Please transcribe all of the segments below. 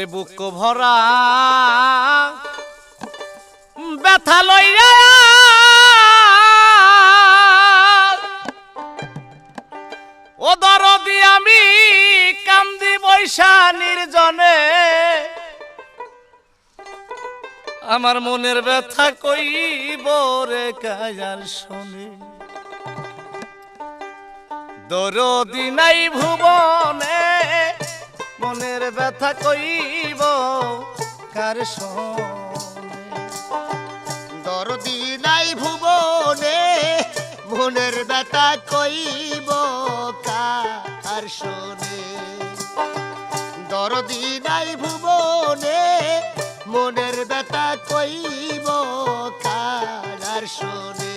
ওরে বুক ভরা। ব্যথা লইয়া ও দরদি আমি কান্দি বৈশা নির্জনে। আমার মনের ব্যথা কইব রে কায়ার শোনে। দরদি নাই ভুবনে মনের ব্যথা কইব, কার দরদি নাই ভুবনে, মনের ব্যথা কইব, কার শোনে দরদি নাই ভুবনে, মনের ব্যথা কইব, কার শোনে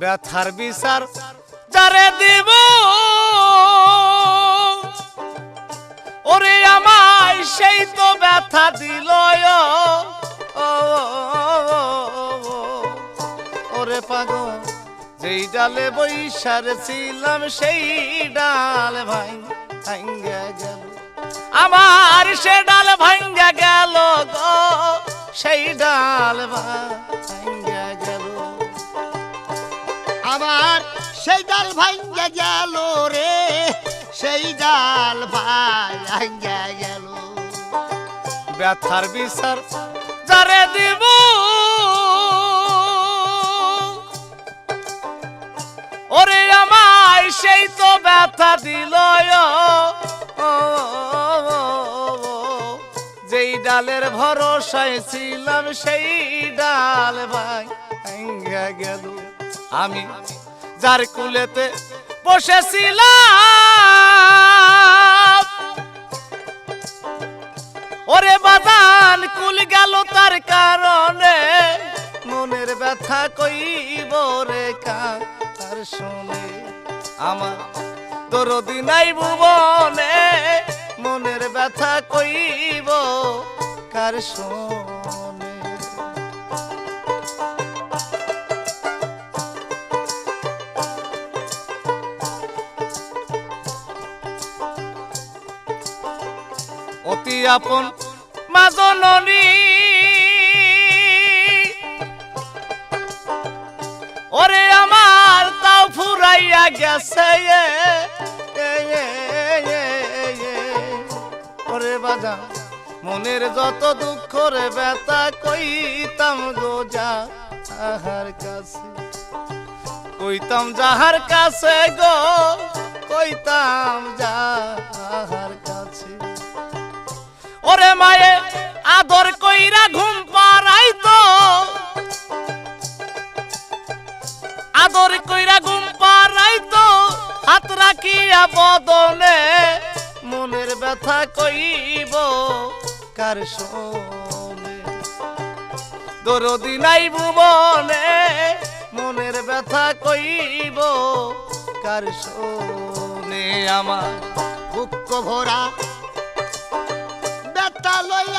ব্যথার বিচার যারে দিব? ওরে আমায় সেই তো ব্যথা দিল ওরে পাগল, যেই ডালে বৈশার ছিলাম সেই ডাল ভাই ভাঙ্গা গেল। আমার সে ডাল ভাঙ্গা গেল গো, সেই ডাল গেল আমার সেই ডাল ভাঙ্গা গেল রে, সেই ডাল ভাঙ্গা গেল। ব্যথার বিচার যারে দিব? ওরে আমায় সেই তো ব্যথা দিল যেই ডালের ভরসায় ছিলাম সেই ডাল ভাই গেল। আমি যার কুলেতে বসেছিলাম। ওরে বাদান কুল গেল তার কারণে। মনের ব্যথা কইব রে কার শুনে আমার দরদি নাই ভুবনে। মনের ব্যথা কইব, কার শোনে? আপন মাজননী ওরে আমার তাও ফুরাইয়া গেছে। ওরে বাজা, মনের যত দুঃখ রে ব্যথা কইতাম গো যা কাছে কইতাম যাহার কাছে গো, কইতাম যাহার কইরা ঘুম পারাইতো আদর কইরা ঘুম পারাইতো হাত রাখিয়া বদনে মনের ব্যথা কইব কার শোনে। দরদি নাই ভুবনে মনের ব্যথা কইব কার শোনে। আমার বুক ভরা ব্যথা লইয়া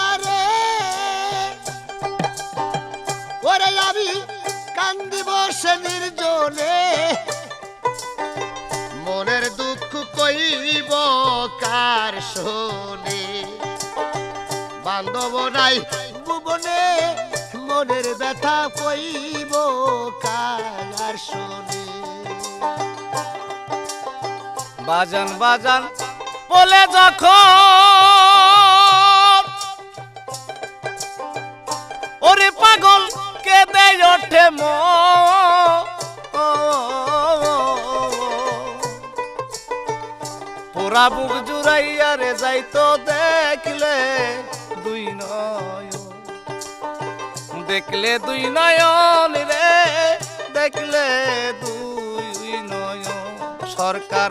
বসে নির্জনে মনের দুঃখ কইব কার শোনে। বান্ধব নাই ভুবনে, মনের ব্যথা কইব কার শোনে। বাজান বাজান, বলে যখন, ওরে পাগল কেঁদে ওঠে পোড়া বুক জুড়াইয়া রে যাইতো দেখলে দুই নয় দেখলে দুই নয়ন রে, দেখলে দুই নয়ন। সরকার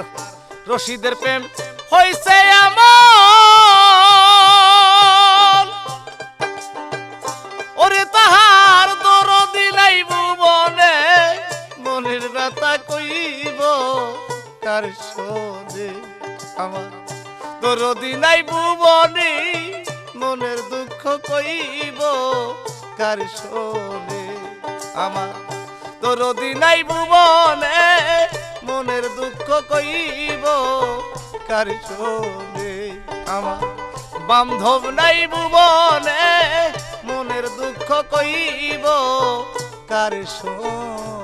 রশিদের প্রেম হইছে এমন কার শোনে আমার দরদি নাই ভুবনে, মনের দুঃখ কইব কার শোনে আমার দরদি নাই ভুবনে, মনের দুঃখ কইব কার শোনে আমার বান্ধব নাই ভুবনে, মনের দুঃখ কইব কার শোনে